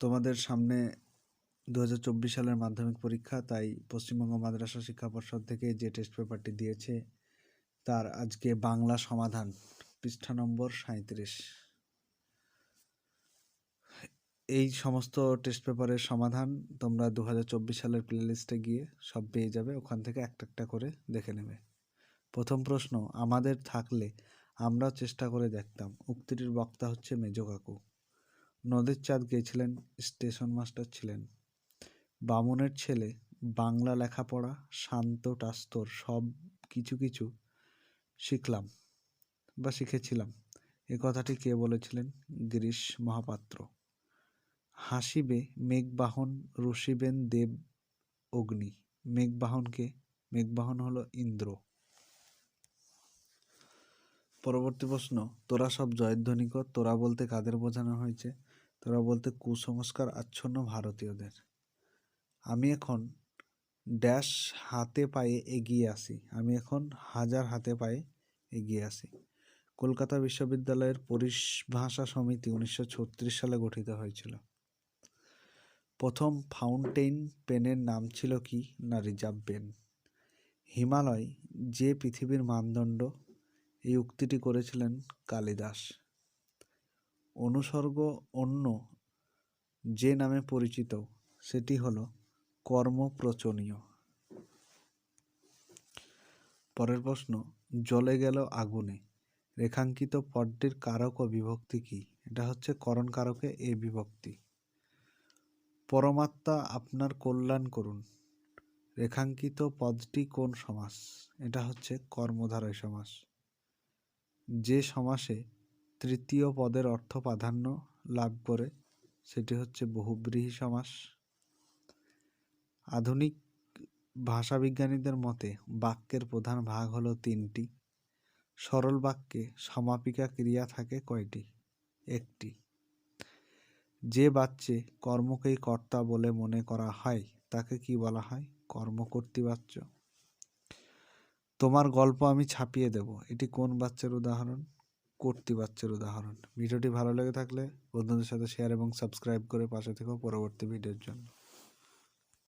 তোমাদের সামনে দু হাজার চব্বিশ সালের মাধ্যমিক পরীক্ষা, তাই পশ্চিমবঙ্গ মাদ্রাসা শিক্ষা পর্ষদ থেকে যে টেস্ট পেপারটি দিয়েছে, তার আজকে বাংলা সমাধান, পৃষ্ঠা নম্বর সাঁইত্রিশ। এই সমস্ত টেস্ট পেপারের সমাধান তোমরা দু হাজার চব্বিশ সালের প্লেলিস্টে গিয়ে সব পেয়ে যাবে, ওখান থেকে একটা একটা করে দেখে নেবে। প্রথম প্রশ্ন, আমাদের থাকলে আমরা চেষ্টা করে দেখতাম, উক্তিটির বক্তা হচ্ছে মেজো কাকু। নদীর চাঁদ গেছিলেন স্টেশন মাস্টার ছিলেন। বামুনের ছেলে, বাংলা লেখাপড়া, শান্ত টাস্তর সব কিছু কিছু শিখলাম বা শিখেছিলাম। এ কথাটি কে বলেছিলেন? গিরিশ মহাপাত্র। হাসিবে মেঘবাহন, রসিবেন দেব অগ্নি। মেঘবাহনকে মেঘবাহন হলো ইন্দ্র। পরবর্তী প্রশ্ন, তোরা সব জয়ধ্বনি কর তোরা বলতে কাদের বোঝানো হয়েছে? তোরা বলতে কুসংস্কার আচ্ছন্ন ভারতীয়দের। আমি এখন ড্যাশ হাতে পায়ে এগিয়ে আসি আমি এখন হাজার হাতে পায়ে এগিয়ে আসি কলকাতা বিশ্ববিদ্যালয়ের পরিভাষা সমিতি উনিশশো ছত্রিশ সালে গঠিত হয়েছিল। প্রথম ফাউন্টেইন পেনের নাম ছিল কি? না, রিজার্ভ পেন। হিমালয় যে পৃথিবীর মানদণ্ড এই উক্তিটি করেছিলেন কালিদাস। অনুসর্গ অন্য যে নামে পরিচিত, সেটি হলো কর্মপ্রচনীয় পরের প্রশ্ন জলে গেল আগুনে। রেখাঙ্কিত পদটির কারক ও বিভক্তি কি? এটা হচ্ছে করণ কারকে এ বিভক্তি। পরমাত্মা আপনার কল্যাণ করুন। রেখাঙ্কিত পদটি কোন সমাস? এটা হচ্ছে কর্মধারয় সমাস। যে সমাসে তৃতীয় পদের অর্থ প্রাধান্য লাভ করে সেটি হচ্ছে বহুব্রীহি সমাস। আধুনিক ভাষাবিজ্ঞানীদের মতে বাক্যের প্রধান ভাগ হলো তিনটি। সরল বাক্যে সমাপিকা ক্রিয়া থাকে কয়টি? একটি। যে বাচ্চে কর্মকেই কর্তা বলে মনে করা হয়, তাকে কি বলা হয়? কর্মকর্তৃবাচ্য তোমার গল্প আমি ছাপিয়ে দেব। এটি কোন বাচ্চার উদাহরণ? কর্তৃবাচ্যের উদাহরণ। ভিডিওটি ভালো লেগে থাকলে বন্ধুদের সাথে শেয়ার এবং সাবস্ক্রাইব করে পাশে থেকেও পরবর্তী ভিডিওর জন্য।